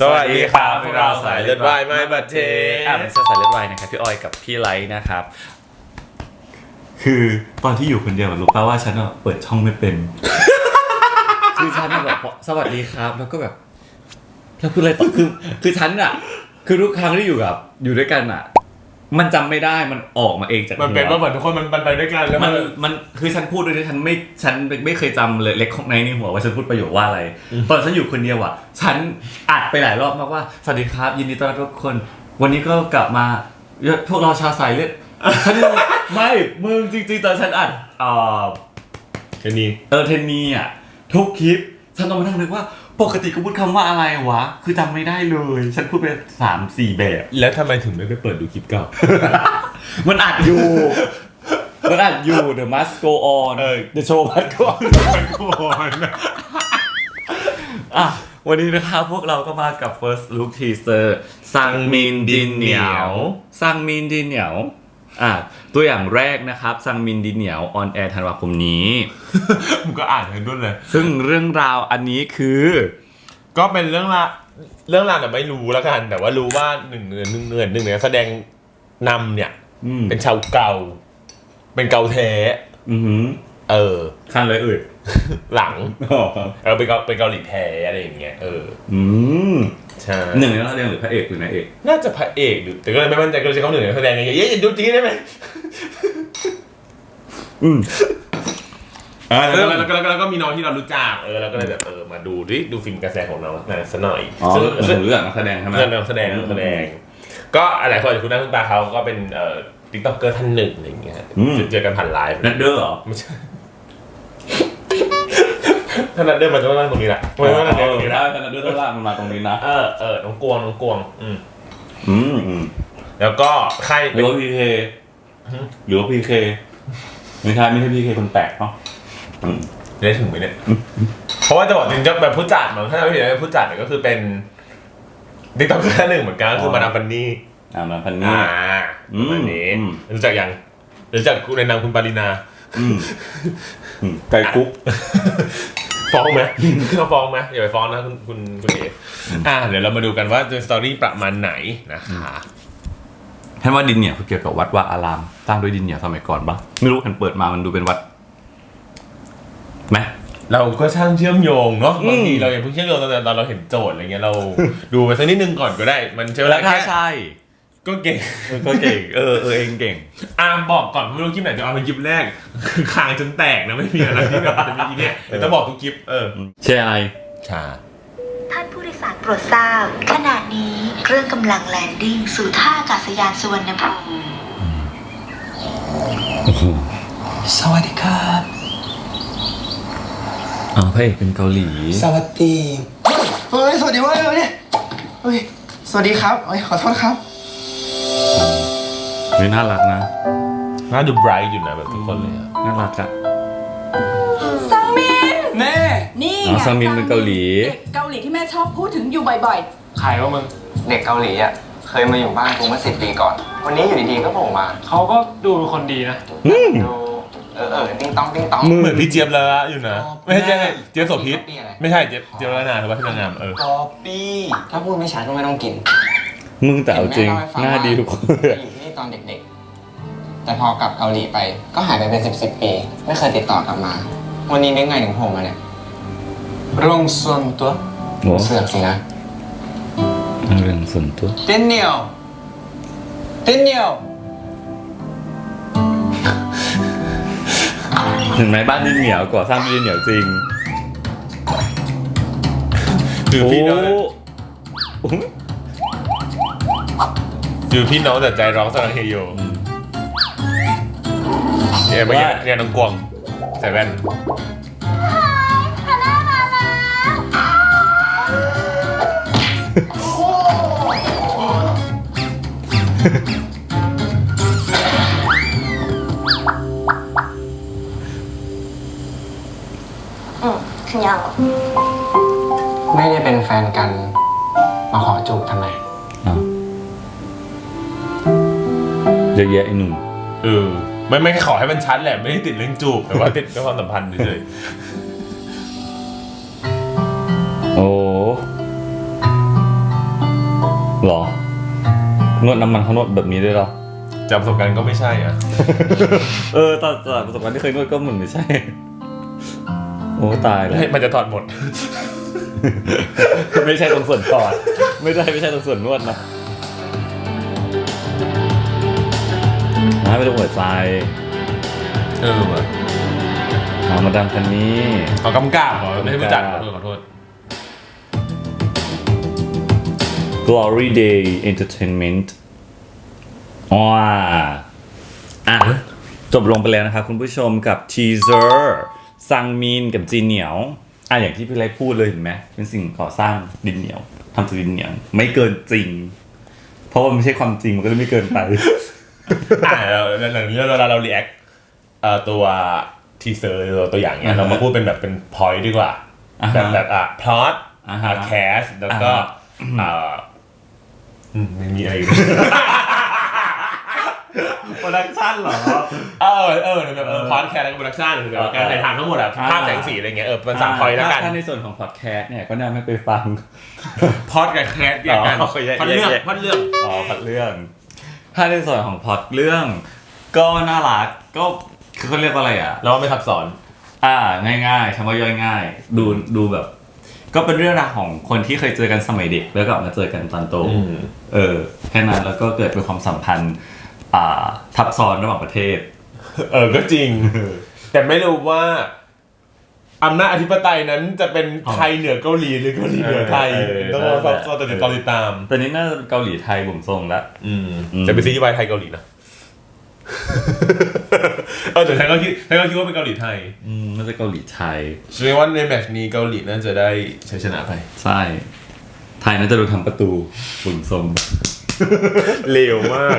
สวัสดีครับพวกเราสายเลือดวายไม่บัดเทอ่าเป็นสายเลือดวายนะครับพี่ออยกับพี่ไลท์นะครับ คือตอนที่อยู่คนเดียวอะรู้ป่าว่าฉันอะเปิดช่องไม่เป็น คือฉันอะแบบสวัสดีครับ แล้วก็แบบแล้วพูดอะไรต่อคือคือฉันอะคือทุกครั้งที่อยู่กับ อยู่ด้วยกันอะ มันจำไม่ได้มันออกมาเองจากมันเป็นหัวว่าเหมือนทุกคนมันมันไปด้วยกันแล้วมัมันน มันคือฉันพูดโดยที่ฉันไม่ฉันไม่เคยจำเลยเล็กของในในหัวว่าฉันพูดประโยคว่าอะไร ตอนฉันอยู่คนเดียวอะ ฉันอัดไปหลายรอบมากว่าสวัสดีครับ ยินดีต้อนรับทุกคน วันนี้ก็กลับมาพวกเราชาวสายเลือดฉันงงไม่มึงจริงๆตอนฉันอัดเอ่อ แค่นี้ เออเทนนีอะทุกคลิปฉันต้องมานั่งนึกว่า ปกติกูพูดคำว่าอะไรวะ คือจำไม่ได้เลย ฉันพูดไปสามสี่แบบ แล้วทำไมถึงไม่ไปเปิดดูคลิปเก่า มันอัดอยู่ มันอัดอยู่ The must go on เออ The show must go on มันก่อนอะวันนี้นะครับพวกเราก็มากับ first look teaser ซังมินดินเหนียวซังมินดินเหนียว อะตัวอย่างแรกนะครับซังมินดินเหนียวออนแอร์ธันวาคมนี้มึงก็อ่านกันด้วยเลย ซึ่งเรื่องราวอันนี้คือ ก็เป็นเรื่องละเรื่องราวแต่ไม่รู้แล้วกัน แต่ว่ารู้ว่าหนึ่งหนึ่งหนึ่งหนึ่งเนี่ยแสดงนำเนี่ย อืมเป็นชาวเก่า เป็นเกาแท้ อือหือเออ ขั้นเลยเอ่ยหลัง อ๋อครับเออเป็นเกาเป็นเกาหลีแท้อะไรอย่างเงี้ยเออ อืม ใช่หนึ่งในนักแสดงหรือพระเอกหรือนายเอก น่าจะพระเอกหรือแต่ก็เลยไม่มั่นใจก็เลยใช้คำหนึ่งในนักแสดงไงเย้อย่าดูจริงได้ไหมอืมอ่าแล้แล้ววแล้วก็แล้วก็แล้วก็มีน้องที่เรารู้จักเออเราก็เลยแบบเออมาดูดิดูฟิล์มกระแสของน้องหน่อยสักหน่อยอ๋อซึ่งหซึ่งรือเรื่องนักแสดงใช่ไหม เรื่องนักแสดงนักแสดง ก็หลายคนอาจจะคุ้นหน้าคุ้นตาเขาก็เป็นเอ่อติ๊กต็อกเกอร์ท่านหนึ่งอะไรอย่างเงี้ยเจอเจอกันผ่านไลฟ์นัดเดอร์เหรอ ไม่ใช่ ถ้านัดเดินมาจะมานั่งตรงนี้แหละไม่ว่านัดเดินตรงนี้ได้ละขนาดด้วยล่างมันมาตรงนี้นะ เออเออน้องกวงน้องกวง อืมอืมอืมแล้วก็ใครหรือว่าพีเคหรือว่าพีเคไม่ใช่ไม่ใช่พีเคคนแปลกเนาะอืมได้ถึงไหมเนี่ยเพราะว่าจะบอกจริงๆแบบผู้จัดมั้งถ้าไม่ผิดนะผู้จัดเนี่ยก็คือเป็นติ๊กต็อกเกอร์ท่านหนึ่งเหมือนกันก็คือมาดามปันนี่อ่ามาพันนี่อ่าอืมแบบนี้อืม รู้จักยังรู้จักในนามคุณปารินา อืมอืมไก่กุ๊ก ฟ้องไหมเขาฟ้องไหมอย่าไปฟ้องนะคุณคุณคุณเอกอ่าเดี๋ยวเรามาดูกันว่าจะสตอรี่ประมาณไหนนะคะเห็นว่าดินเหนียวคือเกี่ยวกับวัดวาอารามสร้างด้วยดินเหนียวสมัยก่อนปะไม่รู้เห็นเปิดมามันดูเป็นวัดไหมเราก็ช่างเชื่อมโยงเนาะอืมบางทีเราอย่าเพิ่งเชื่อมโยงตอนตอนเราเห็นโจทย์อะไรเงี้ยเราดูไปสักนิดนึงก่อนก็ได้ มันใช้เวแล้ลาวถ้าแค่ใช่ ก็เก่งเออก็เก่งเออเออเองเก่งอ่าบอกก่อนไม่รู้คลิปไหนจะเอาเป็นคลิปแรก คือคางจนแตกนะไม่มีอะไรที่แบบจะมีอีเนี่ยเดี๋ยวต้องบอกทุกคลิปเออใช่อะไรชาท่านผู้โดยสารโปรดทราบ ขณะนี้เครื่องกำลังแลนดิ้งสู่ท่าอากาศยานสุวรรณภูมิสวัสดีครับอ๋อพระเอกเป็นเกาหลี สวัสดีเฮ้ยสวัสดีเว้ยเฮ้ยเฮ้ยสวัสดีครับเฮ้ยขอโทษครับ เฮ้ยน่ารักนะ น่าดูไบรท์อยู่นะแบบทุกคนเลยอะน่ารักอะซังมินแม่นี่อ๋อไงซังมินเป็นเกาหลี เด็กเกาหลีที่แม่ชอบพูดถึงอยู่บ่อยใครว่ามึง เด็กเกาหลีอะเคยมาอยู่บ้านกูเมื่อสิบปีก่อน วันนี้อยู่ดีๆก็โผล่มาเขาก็ดูเป็นคนดีนะดูเออเออติ้งต้องติ้งต้อง เหมือนพี่เจี๊ยบแล้วอยู่นะอ๋อไม่ใช่เจี๊ยบโสภิตพี่อะไรไม่ใช่เจี๊ยบเจี๊ยบแล้วนาหรือว่าที่นางงามเออกอปี้ ถ้าพูดไม่ชัดก็ไม่ต้องกินมึงแต่เอาจริงเห็นแม่หน้าเล่ให้ฟังดีทุกคนว่าอยู่ที่นี่ ตอนเด็กๆ แต่พอกลับเกาหลีไปก็หายไปเป็นสิบสิบปี ไม่เคยติดต่อกลับมา วันนี้นึกไงถึงโผล่มาเนี่ยเรื่องส่วนตัวโอ้เสือกสินะเรื่องส่วนตัวเต้นเหนียวเต้นเหนียวเห็นไหมบ้านดินเหนียวก่อสร้างด้วยดินเหนียวจริงคือพี่น้อง โอ้คือพี่น้องแต่ใจร้องสรังเฮโยเนี่ยเมื่อกี้เนี่ยน้องกวงใส่แว่นไม่ได้เป็นแฟนกัน มาขอจูบทำไม เยอะแยะไอ้หนุ่มเออไม่ไม่แค่ขอให้มันชัดแหละ ไม่ได้ติดเรื่องจูบ แต่ว่าติดเรื่องความสัมพันธ์เฉยโอ้นวดน้ำมันเขานวดแบบนี้ด้วยเหรอจากประสบการณ์ก็ไม่ใช่อะ เออตอนตอนประสบการณ์ที่เคยนวดก็เหมือนไม่ใช่ โอ้ตายแล้ว มันจะถอดหมด ไม่ใช่ตรงส่วนถอด ไม่ได้ไม่ใช่ตรงส่วนนวดนะ นะไปดูหัวใจเออว่ะหามาดามคันนี้ขอกำกับเหรอไม่ให้ผู้จัดขอโทษขอโทษ Glory Day Entertainment อ๋ออะจบลงไปแล้วนะครับคุณผู้ชมกับทีเซอร์ซังมินกับจีเหนียวอะอย่างที่พี่เล็กพูดเลยเห็นไหมเป็นสิ่งก่อสร้างดินเหนียวทำจากดินเหนียว ไม่เกินจริง เพราะว่ามันไม่ใช่ความจริงมันก็เลยไม่เกินไป อ่าเราหลังนี้เวลาเรา react เอ่อตัวทีเซอร์ตัวอย่างเนี้ยอ่าฮะเรามาพูดเป็นแบบเป็น point ดีกว่าอ่าฮะแบบแบบอะ plot อ่าฮะอะ cast แล้วก็อ่าฮะอ่าอืมไม่มีอะไรอยู่โปรดักชั่นเหรอ เออเออแบบเออ plot cast แล้วก็ production คือแบบการถ่ายทำทั้งหมดอะอ่าภาพแสงสีอะไรเงี้ยเออเป็นสาม point แล้วกันถ้าในส่วนของพอดแคสต์เนี่ยก็แน่ไม่ไปฟัง plot กับ cast อย่างกันอ๋อแยกพอดเรื่องแยกพอดเรื่องอ๋อพล็อดเรื่อง ถ้าในส่วนของพล็อดเรื่อง ก็น่ารักก็คือเขาเรียกว่าอะไรอะแล้วไม่ซับซ้อน อ่าง่ายๆคำว่าย่อยง่าย ดูดูแบบ ก็เป็นเรื่องราวของคนที่เคยเจอกันสมัยเด็กแล้วก็มาเจอกันตอนโตอืม เออแค่นั้นแล้วก็เกิดเป็นความสัมพันธ์ อ่าทับซ้อนระหว่างประเทศ เออก็จริง แต่ไม่รู้ว่า อำนาจอธิปไตยนั้นจะเป็นอ๋อไทยเหนือเกาหลีหรือเกาหลีเหนือไทยเออต้องเอรออฟังต่อติดตามติดตาม ตอนนี้น่าจะเป็นเกาหลีไทยบุ่มทรงละอืมอืมจะเป็นซีรีส์วายไทยเกาหลีนะเออแต่ฉันก็คิดฉันก็คิดว่าเป็นเกาหลีไทยอืมน่าจะเกาหลีไทยแสดงว่าในแมตช์นี้เกาหลีน่าจะได้ชัยชนะไปใช่ไทยน่าจะโดนทำประตูบุ่มทรงเร็วมาก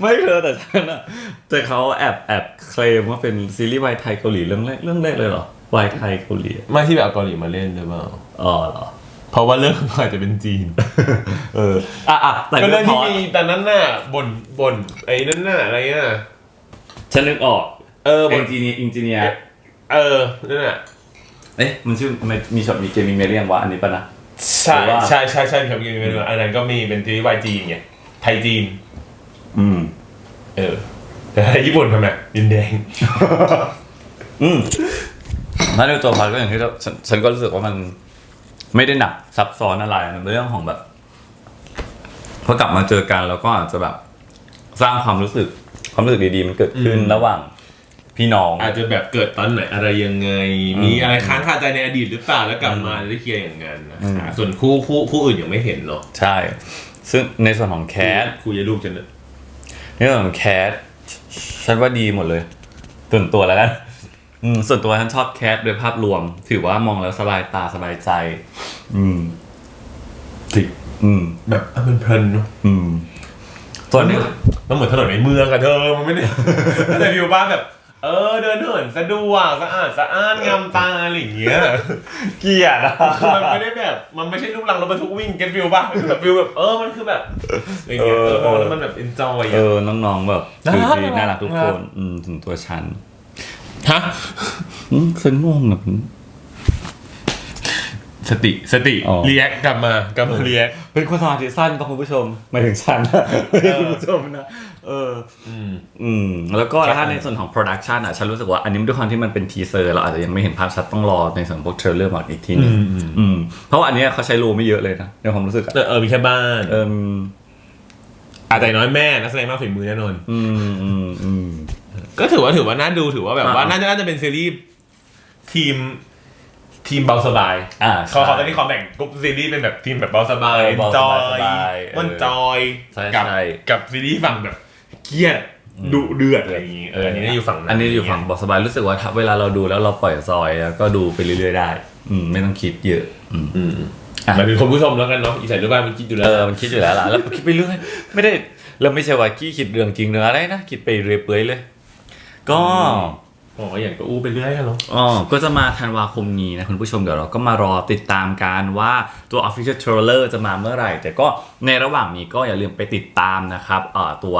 ไม่เธอแต่ฉันอะแต่เขาแอบแอบเคลมว่าเป็นซีรีส์วายไทยเกาหลีเรื่องแรกเรื่องแรกเลยเหรอ วายไทยเกาหลีอะไม่ที่แบบเอาเกาหลีมาเล่นหรือเปล่าอ๋อเหรอเพราะว่าเรื่องอาจจะเป็นจีน เอออะอะแต่ก็เรื่เรื่อองงพที่อมีแต่นั้นน่ะบ่นบ่นไอ้นั่นน่ะอะไรน่ะฉันนึกออกเออเอบ่นนจิเนียร์อินจิเนียร์เออนั่นน่ะเอ๊ะมันชื่อมันมีช็อตมีเกมมีเมเรียงวะอันนี้ปะนะใช่หรือว่าใช่ใช่ใช่ครับยังมีอันนั้นก็มีเป็นซีรีส์วายจีนไงไทยจีน อืม เออแต่ถ้าญี่ปุ่นทำไมดินแดง อืม ถ้าดูตัวพอดก็อย่างที่เราฉันฉันก็รู้สึกว่ามันไม่ได้หนักซับซ้อนอะไรมันเป็นเรื่องของแบบพอกลับมาเจอกันแล้วก็อาจจะแบบ สร้างความรู้สึกความรู้สึกดีๆ มันเกิดขึ้นอืมระหว่างพี่น้อง อาจจะแบบเกิดตอนไหนอะไรยังไงอืมมีอะไรค้างคาใจในอดีตหรือเปล่าแล้วกลับมาได้เคลียร์อย่างนั้นนะอืมคะส่วนคู่คู่คู่อื่นยังไม่เห็นเนาะใช่ ซึ่งในส่วนของแคทคู่ยายลูกฉันน่ะในส่วนของแคทฉันว่าดีหมดเลยส่วนตัวแล้วกัน อืมส่วนตัวฉันชอบแคทโดยภาพรวม ถือว่ามองแล้วสบายตาสบายใจ อืมจริงอืม แบบอะมันเพลินเนาะอืม ส่วนนี้มันเหมือนถนนในเมืองอะเธอมันไม่ได้แต่วิวบ้านแบบ เออเดินเหินสะดวกสะอาดสะอ้านงามตาอะไรอย่างเงี้ยเกลียดอะคือมันไม่ได้แบบมันไม่ใช่ลูกลังรถบรรทุกวิ่งเก็ตวิวป่ะคือแบบวิวแบบเออมันคือแบบอะไรเงี้ยเออมองแล้วมันแบบ enjoy เออะ อน้องๆแบบน่ารักดีน่ารักทุกน่าครักนอืมถึงตัวฉัน ฮะอืมฉันงงอะมันสติสติอ๋อ รีแอคกลับมากลับมารีแอคเป็นคนสมาธิสั้นป่ะคุณผู้ชมหมายถึงฉันนะไม่ใช่คุณผู้ชมนะเออ อืม อืมแล้วก็ครับถ้าในส่วนของโปรดักชันอะฉันรู้สึกว่าอันนี้ด้วยความที่มันเป็นทีเซอร์เราอาจจะยังไม่เห็นภาพชัดต้องรอในส่วนพวกเทรลเลอร์มาอีกทีหนึงอืมอืม อืมเพราะว่าอันเนี้ยเขาใช้โลไม่เยอะเลยนะในความรู้สึกอะเออเออมีแค่บ้านเอออาแต่อย่างน้อยแม่นักแสดงมากฝีมือแน่นอน อืมอืมอืม ก็ถือว่าถือว่าน่าดูถือว่าแบบว่าอ่า น่าจะน่าจะเป็นซีรีส์ทีมทีมเบาสบายอ่าเขาเขาใช่ตอนนี้เขาแบ่งกรุ๊ปซีรีส์เป็นแบบทีมแบบเบาสบายเออเบาจสอบายยสบายเออมันจอยใช่กัใช่ กับซีรีส์ฝั่งแบบเครียดดุเดือดอะไรอย่างงี้เอออันนี้น่าอยู่ฝั่งอันนี้อยู่ฝั่งบอกสบายรู้สึกว่าถ้าเวลาเราดูแล้วเราปล่อยซอยแล้วก็ดูไปเรื่อยๆได้ อืมไม่ต้องคิดเยอะ อืม อืมอะ หมายถึงคนผู้ชมแล้วกันเนาะอีสานรูปบ้านมันคิดอยู่แล้วเออมันคิดอยู่แล้วล่ะแล้วคิดไปเรื่อยไม่ได้เราไม่ใช่ว่าขี้คิดเรื่องจริงเรื่องอะไรนะคิดไปเรื่อยเปื่อยเลย ก็อ๋ออย่างก็อู้ไปเรื่อยอะเนาะอ๋อก็จะมาธันวาคมนี้นะคุณผู้ชมเดี๋ยวเราก็มารอติดตามกันว่าตัว Official Trailer จะมาเมื่อไหร่ แต่ก็ในระหว่างนี้ก็อย่าลืมไปติดตามนะครับเอ่อตัว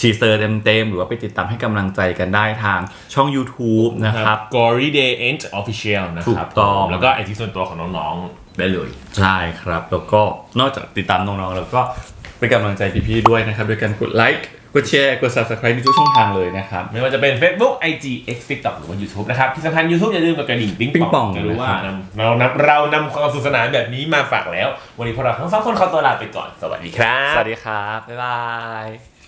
ทีเซอร์เต็มๆ หรือว่าไปติดตามให้กำลังใจกันได้ทางช่อง YouTube นะครับ Gory Day End Official นะถูครับกต้องแล้วก็ไอที่ส่วนตัวของน้องๆ ได้เลย ใช่ครับ แล้วก็นอกจากติดตามน้องๆ แล้วก็เป็นกำลังใจพี่ๆ ด้วยนะครับโดยการกดไลค์ กดแชร์ กด subscribe ในทุกช่องทางเลยนะครับ ไม่ว่าจะเป็น Facebook IG X TikTok หรือว่า YouTube นะครับ ที่สำคัญ YouTube อย่าลืมกดกระดิ่งปิ๊งปิ๊งปป่อองงจะรู้ว่านะครับนำเรานำเรานำความสนุกสนานแบบนี้มาฝากแล้ว วันนี้พวกเราทั้งสองคนขอตัวลาไปก่อน สวัสดีครับ สวัสดีครับ บ๊ายบาย